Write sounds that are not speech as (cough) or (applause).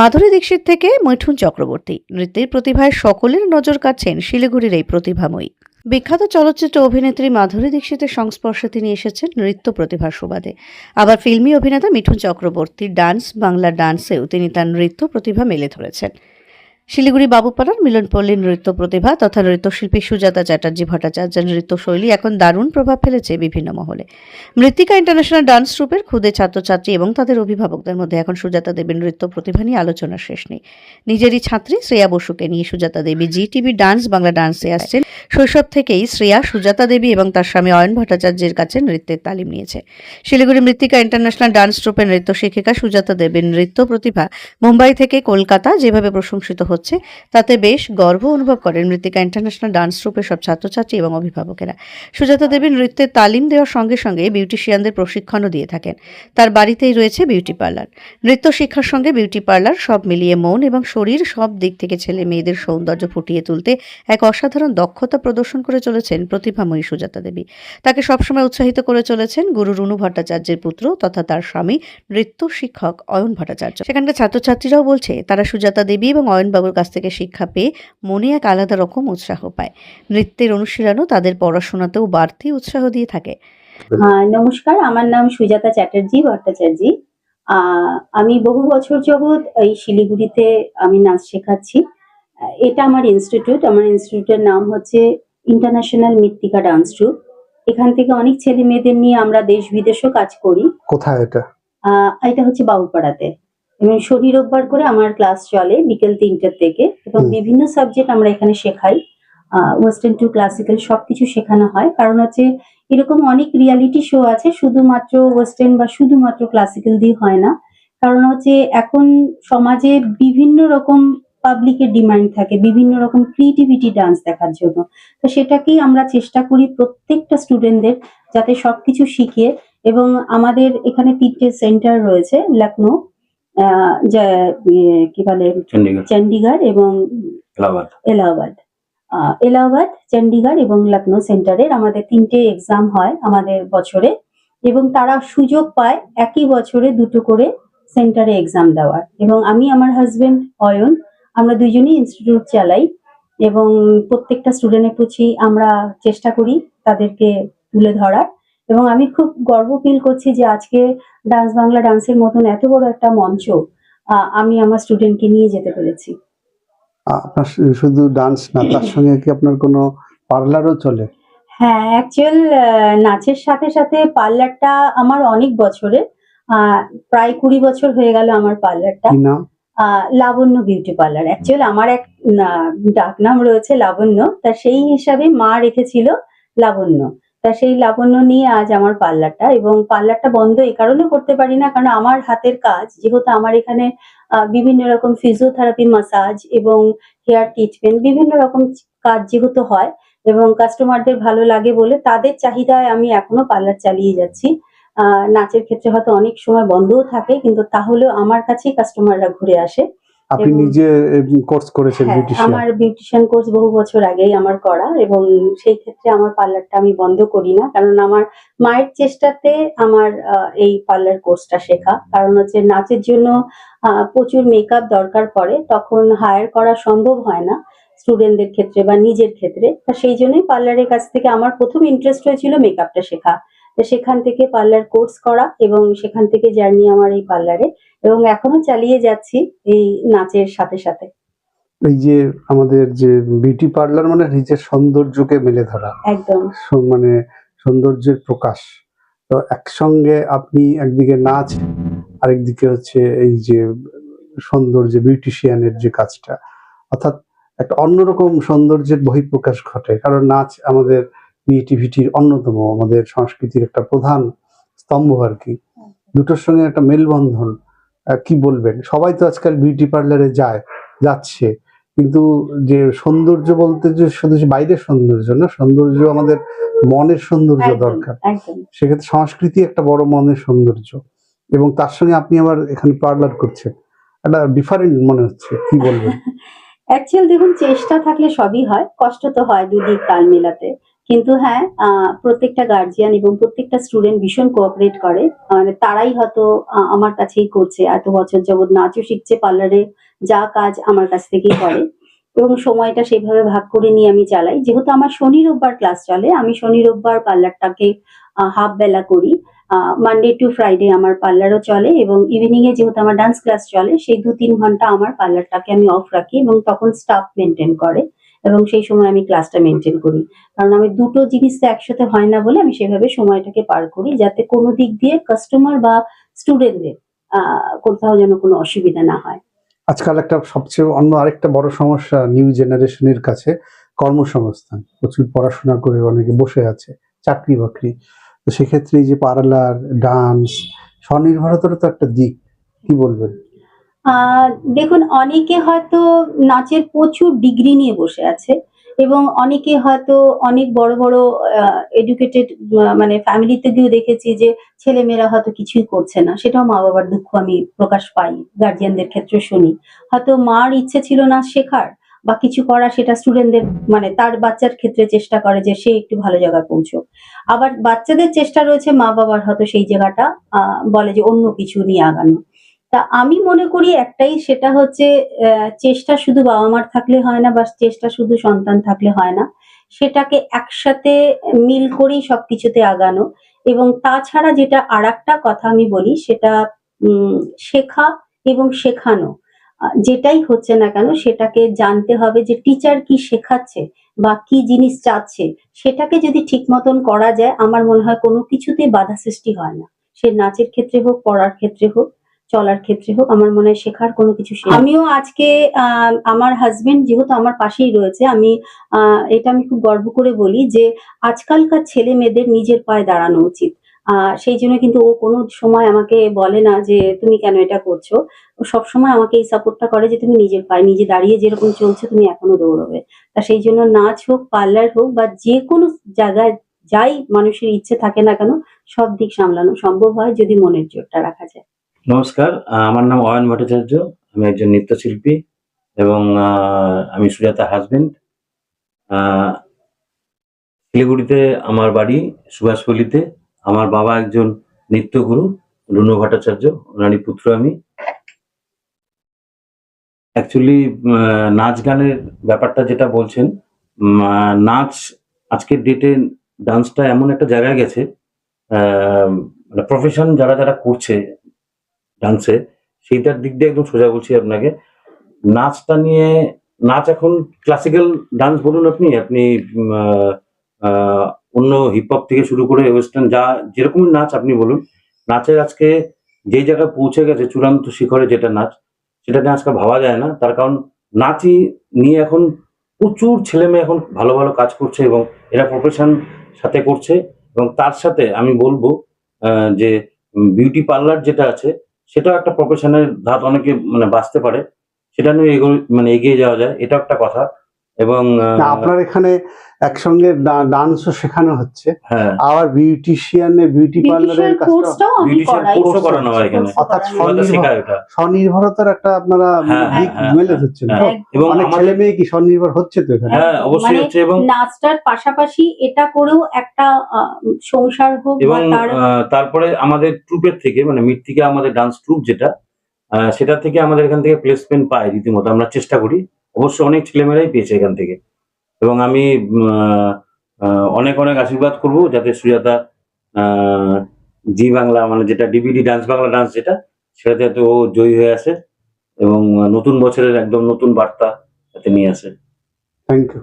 মাধুরী দীক্ষিত থেকে মৈঠুন চক্রবর্তী। নৃত্যের প্রতিভায় সকলের নজর কাটছেন শিলিগুড়ির এই প্রতিভাময়ী। বিখ্যাত চলচ্চিত্র অভিনেত্রী মাধুরী দীক্ষিতের সংস্পর্শে তিনি এসেছেন নৃত্য প্রতিভার সুবাদে। আবার ফিল্মি অভিনেতা মিঠুন চক্রবর্তী ডান্স, বাংলা ডান্সেও তিনি তার নৃত্য প্রতিভা মেলে ধরেছেন। শিলিগুড়ি বাবুপাড়ার মিলনপল্লীর নৃত্য প্রতিভা তথা নৃত্যশিল্পী সুজাতা চ্যাটার্জি ভট্টাচার্যের নৃত্যশৈলী এখন দারুণ প্রভাব ফেলেছে বিভিন্ন মহলে। মৃত্তিকা ইন্টারন্যাশনাল ডান্স ট্রুপের খুদে ছাত্রছাত্রী এবং তাদের অভিভাবকদের মধ্যে এখন সুজাতা দেবীর নৃত্য প্রতিভা নিয়ে আলোচনার শেষ নেই। নিজেরই ছাত্রী শ্রেয়া বসুকে নিয়ে Sujata Debi Zee TV dance Bangla ডান্সে আসছেন। শৈশব থেকেই শ্রেয়া, সুজাতা দেবী এবং তার স্বামী অয়ন ভট্টাচার্যের কাছে নৃত্যের তালিম নিয়েছে। শিলিগুড়ি মৃত্তিকা ইন্টারন্যাশনাল ডান্স ট্রুপের নৃত্য শিক্ষিকা সুজাতা দেবীর নৃত্য প্রতিভা মুম্বাই থেকে কলকাতা যেভাবে প্রশংসিত হচ্ছে তাতে বেশ গর্ব অনুভব করেন মৃত্তিকা ইন্টারন্যাশনাল ডান্স ট্রুপের সব ছাত্রছাত্রী এবং অভিভাবকেরা। সুজাতা দেবীর নৃত্যের তালিম দেওয়ার সঙ্গে সঙ্গে বিউটিশিয়ানদের প্রশিক্ষণও দিয়ে থাকেন। তার বাড়িতেই রয়েছে বিউটি পার্লার। নৃত্য শিক্ষার সঙ্গে বিউটি পার্লার সব মিলিয়ে মন এবং শরীর সব দিক থেকে ছেলে মেয়েদের সৌন্দর্য ফুটিয়ে তুলতে এক অসাধারণ দক্ষতা প্রদর্শন করে চলেছেন প্রতিভাময়ী সুজাতা দেবী। তাকে সবসময় উৎসাহিত করে চলেছেন গুরু রুনু ভট্টাচার্যের পুত্র তথা তার স্বামী নৃত্য শিক্ষক অয়ন ভট্টাচার্য। সেখানকার ছাত্রছাত্রীরাও বলছে, তারা সুজাতা দেবী এবং অয়নবাবুর কাছ থেকে শিক্ষা পেয়ে মনে এক আলাদা রকম উৎসাহ পায়। নৃত্যের অনুশীলনও তাদের পড়াশোনাতেও বাড়তি উৎসাহ দিয়ে থাকে। আহ, নমস্কার আমার নাম সুজাতা চ্যাটার্জি ভট্টাচার্যি। আহ, আমি বহু বছর যাবৎ এই শিলিগুড়িতে আমি নাচ শেখাচ্ছি। আহ, এটা আমার ইনস্টিটিউট। আমার ইনস্টিটিউটের নাম হচ্ছে ইন্টারন্যাশনাল মৃত্তিকা ডান্স ট্রুপ। এখান থেকে অনেক ছেলে মেয়েদের নিয়ে আমরা দেশ বিদেশেও কাজ করি। কোথায় এটা? আহ, এটা হচ্ছে বাবুপাড়াতে। এবং শনি রোববার করে আমার ক্লাস চলে বিকেল তিনটের থেকে এবং বিভিন্ন সাবজেক্ট আমরা এখানে শেখাই। ওয়েস্টার্ন টু ক্লাসিক্যাল সবকিছু শেখানো হয়। কারণ হচ্ছে এরকম অনেক রিয়ালিটি শো আছে শুধুমাত্র ওয়েস্টার্ন বা শুধুমাত্র ক্লাসিক্যাল দিয়ে হয় না। কারণ হচ্ছে এখন সমাজে বিভিন্ন রকম পাবলিকের ডিমান্ড থাকে বিভিন্ন রকম ক্রিয়েটিভিটি ডান্স দেখার জন্য। তো সেটাকেই আমরা চেষ্টা করি প্রত্যেকটা স্টুডেন্টদের যাতে সবকিছু শিখিয়ে এবং আমাদের এখানে তিনটে সেন্টার রয়েছে লখনৌ যা- কি বলে চণ্ডীগড় চণ্ডীগড় এবং এলাহাবাদ। এলাহাবাদ। চণ্ডীগড় এবং লখনৌ সেন্টারের আমাদের তিনটে এক্সাম হয় আমাদের বছরে এবং তারা সুযোগ পায় একই বছরে দুটো করে সেন্টারে এক্সাম দেওয়ার। এবং আমি আমার হাজবেন্ড অয়ন আমরা দুজনেই ইনস্টিটিউট চালাই এবং প্রত্যেকটা স্টুডেন্টের প্রতি আমরা চেষ্টা করি তাদেরকে তুলে ধরার। এবং আমি খুব গর্ব ফিল করছি যে আজকে ডান্স বাংলা ডান্সের মতন এত বড় একটা মঞ্চ আমি আমার স্টুডেন্টকে নিয়ে যেতে পেরেছি। আপনার শুধু ডান্স না তার সঙ্গে কি আপনার কোনো পার্লারও চলে? হ্যাঁ অ্যাকচুয়াল নাচের সাথে সাথে পার্লারটা আমার অনেক বছরের আহ, প্রায় কুড়ি বছর হয়ে গেল আমার পার্লারটা আহ, লাবণ্য বিউটি পার্লার অ্যাকচুয়াল আমার এক ডাকনাম রয়েছে লাবণ্য তা সেই হিসাবে মা রেখেছিল লাবণ্য। তা সেই লাবণ্য নিয়ে আজ আমার পার্লারটা এবং পার্লারটা বন্ধ এই কারণে করতে পারি না, কারণ আমার হাতের কাজ, যেহেতু আমার এখানে বিভিন্ন রকম ফিজিওথেরাপি মাসাজ এবং হেয়ার ট্রিটমেন্ট বিভিন্ন রকম কাজ যেহেতু হয় এবং কাস্টমারদের ভালো লাগে বলে তাদের চাহিদায় আমি এখনও পার্লার চালিয়ে যাচ্ছি। নাচের ক্ষেত্রে হয়তো অনেক সময় বন্ধও থাকে, কিন্তু তাহলেও আমার কাছেই কাস্টমাররা ঘুরে আসে। আপনি নিজে কোর্স করেছেন হ্যাঁ বিউটিশিয়ান আমার বিউটিশিয়ান কোর্স বহু বছর আগেই আমার করা এবং সেই ক্ষেত্রে আমার পার্লারটা আমি বন্ধ করি না। কারণ আমার মায়ের চেষ্টাতে আমার এই পার্লার কোর্সটা শেখা। কারণ হচ্ছে নাচের জন্য প্রচুর মেকআপ দরকার পড়ে তখন হায়ার করা সম্ভব হয় না স্টুডেন্টদের ক্ষেত্রে বা নিজের ক্ষেত্রে। তা সেই জন্যই পার্লারের কাছ থেকে আমার প্রথম ইন্টারেস্ট হয়েছিল মেকআপটা শেখা। তো সেখান থেকে পার্লার কোর্স করা এবং সেখান থেকে জার্নি আমার এই পার্লারে এবং এখনও চালিয়ে যাচ্ছি এই নাচের সাথে সাথে। এই যে আমাদের যে বিউটি পার্লার মানে নিজের সৌন্দর্যকে মেলে ধরা। একদম। মানে সৌন্দর্যের প্রকাশ। তো একসঙ্গে আপনি একদিকে নাচ আরেকদিকে হচ্ছে এই যে সৌন্দর্য বিউটিশিয়ানের যে কাজটা। অর্থাৎ একটা অন্যরকম সৌন্দর্যের বহিঃপ্রকাশ ঘটে। কারণ নাচ আমাদের ক্রিয়েটিভিটির অন্যতম আমাদের সংস্কৃতির একটা প্রধান স্তম্ভ আর কি। দুটোর সঙ্গে একটা মেলবন্ধন কি বলবেন? সবাই তো আজকাল বিউটি পার্লারে যায় যাচ্ছে। কিন্তু যে সৌন্দর্য বলতে যে শুধু বাইরের সৌন্দর্য না সৌন্দর্য আমাদের মনের সৌন্দর্য দরকার। সেক্ষেত্রে সংস্কৃতি একটা বড় মনের সৌন্দর্য। এবং তার সঙ্গে আপনি আবার এখানে পার্লার করছেন। একটা ডিফারেন্ট মনে হচ্ছে কি বলবেন? (laughs) অ্যাকচুয়াল দেখুন চেষ্টা থাকলে সবই হয় কষ্ট তো হয় দুদিক তাল মেলাতে। কিন্তু হ্যাঁ প্রত্যেকটা গার্জিয়ান এবং প্রত্যেকটা স্টুডেন্ট ভীষণ কোঅপারেট করে। মানে তারাই হয়তো আমার কাছেই করছে। এত বছর যাবৎ নাচও শিখছে পার্লারে যা কাজ আমার কাছ থেকেই করে। এবং সময়টা সেভাবে ভাগ করে নিয়ে আমি চালাই। যেহেতু আমার শনি রোববার ক্লাস চলে, আমি শনি রোববার পার্লারটাকে হাফ বেলা করি। মানডে টু ফ্রাইডে আমার পার্লারও চলে এবং ইভিনিং এ যেহেতু আমার ডান্স ক্লাস চলে, সেই দু তিন ঘণ্টা আমার পার্লারটাকে আমি অফ রাখি এবং তখন স্টাফ মেনটেন করে। এবং সেই সময় আমি ক্লাসটা মেনটেন করি। কারণ আমি দুটো জিনিস তো একসাথে হয় না বলে আমি সেভাবে সময়টাকে পার করি, যাতে কোনো দিক দিয়ে কাস্টমার বা স্টুডেন্টদের কোথাও যেন কোনো অসুবিধা না হয়। আজকাল একটা সবচেয়ে অন্য আরেকটা বড় সমস্যা নিউ জেনারেশনের কাছে কর্মসংস্থান। প্রচুর পড়াশোনা করে অনেকে বসে আছে চাকরি বাকরি তো সেক্ষেত্রে এই যে পার্লার ডান্স স্বনির্ভরতারও তো একটা দিক, কি বলবেন? দেখুন, অনেকে হয়তো নাচের প্রচুর ডিগ্রি নিয়ে বসে আছে এবং অনেকে হয়তো অনেক বড় বড় এডুকেটেড মানে ফ্যামিলিতে গিয়েও দেখেছি যে ছেলেমেয়েরা হয়তো কিছুই করছে না। সেটাও মা বাবার দুঃখ আমি প্রকাশ পাই গার্জিয়ানদের ক্ষেত্রে শুনি। হয়তো মার ইচ্ছে ছিল না শেখার বা কিছু করা, সেটা স্টুডেন্টদের মানে তার বাচ্চার ক্ষেত্রে চেষ্টা করে যে সে একটু ভালো জায়গায় পৌঁছো আবার বাচ্চাদের চেষ্টা রয়েছে মা বাবার হয়তো সেই জায়গাটা বলে যে অন্য কিছু নিয়ে আগানো। তা আমি মনে করি একটাই, সেটা হচ্ছে চেষ্টা শুধু বাবা মার থাকলে হয় না বা চেষ্টা শুধু সন্তান থাকলে হয় না। সেটাকে একসাথে মিল করেই সবকিছুতে আগানো এবং তাছাড়া যেটা আর কথা আমি বলি, সেটা শেখা এবং শেখানো। যেটাই হচ্ছে না কেন, সেটাকে জানতে হবে যে টিচার কি শেখাচ্ছে বা কি জিনিস চাচ্ছে। সেটাকে যদি ঠিক মতন করা যায়, আমার মনে হয় কোনো কিছুতে বাধা সৃষ্টি হয় না। সে নাচের ক্ষেত্রে হোক, পড়ার ক্ষেত্রে হোক চলার ক্ষেত্রে হোক, আমার মনে হয় শেখার কোনো কিছু আমিও আজকে আমার হাজবেন্ড যেহেতু আমার পাশেই রয়েছে, আমি এটা আমি খুব গর্ব করে বলি যে আজকালকার ছেলে মেয়েদের নিজের পায়ে দাঁড়ানো উচিত। সেই জন্য কিন্তু ও কোনো সময় আমাকে বলে না যে তুমি কেন এটা করছ। ও সবসময় আমাকে এই সাপোর্টটা করে যে তুমি নিজের পায়ে, নিজে দাঁড়িয়ে যেরকম চলছে তুমি এখনও দৌড়বে। তা সেই জন্য নাচ হোক পার্লার হোক বা যে কোনো জায়গায় যাই, মানুষের ইচ্ছে থাকে না কেন, সব দিক সামলানো সম্ভব হয় যদি মনের জোরটা রাখা যায়। নমস্কার আমার নাম অয়ন ভট্টাচার্য, আমি একজন নৃত্যশিল্পী এবং আমি সুজাতা হাজবেন্ড শিলিগুড়িতে আমার বাড়ি, সুভাষপল্লিতে। আমার বাবা একজন নৃত্যগুরু, রুনু ভট্টাচার্য, ওনারই পুত্র আমি। অ্যাকচুয়ালি নাচ গানের ব্যাপারটা যেটা বলছেন নাচ আজকের ডেটে ডান্সটা এমন একটা জায়গায় গেছে প্রফেশন যারা যারা করছে ডান্সে সেইটার দিক দিয়ে একদম সোজা বলছি আপনাকে। নাচটা নিয়ে, নাচ এখন ক্লাসিক্যাল ডান্স বলুন আপনি আপনি অন্য হিপ হপ থেকে শুরু করে ওয়েস্টার্ন যা যেরকম নাচ আপনি বলুন, নাচের আজকে যেই জায়গায় পৌঁছে গেছে চূড়ান্ত শিখরে যেটা নাচ, সেটা নিয়ে আজকে ভাবা যায় না। তার কারণ নাচই নিয়ে এখন প্রচুর ছেলে মেয়ে এখন ভালো ভালো কাজ করছে এবং এরা প্রফেশন সাথে করছে এবং তার সাথে আমি বলব যে বিউটি পার্লার যেটা আছে সেটাও একটা প্রফেশনের ধাত অনেকে মানে বাঁচতে পারে। সেটা নিয়ে মানে এগিয়ে যাওয়া যায় এটা একটা কথা। এবং আপনার এখানে একসঙ্গে ডান্সও শেখানো হচ্ছে। হ্যাঁ। আবার বিউটিশিয়ানের বিউটি পার্লারের বিউটিশিয়ান বিউটিশিয়ান কোর্সও করানো হয় এখানে। অর্থাৎ স্বনির্ভরতার একটা আপনারা হ্যাঁ, দিক হ্যাঁ, মেলে হ্যাঁ, ধরছেন। এবং অনেক ছেলে মেয়ে কি স্বনির্ভর হচ্ছে তো এখানে? হ্যাঁ অবশ্যই মানে হচ্ছে এবং নাচটার পাশাপাশি এটা করেও একটা সংসার হোক এবং তারপরে আমাদের ট্রুপের থেকে মানে মৃত্তিকা আমাদের ডান্স ট্রুপ যেটা সেটা থেকে আমাদের এখান থেকে প্লেসমেন্ট পাই রীতিমতো। আমরা চেষ্টা করি অবশ্য অনেক ছেলেমেয়েরাই পেয়েছে এখান থেকে। এবং আমি অনেক অনেক আশীর্বাদ করব যাতে সুজাতা জি বাংলা মানে যেটা ডিবিডি ডান্স বাংলা ডান্স যেটা, সেটাতে যাতে ও জয়ী হয়ে আসে এবং নতুন বছরের একদম নতুন বার্তা যাতে নিয়ে আসে। Thank you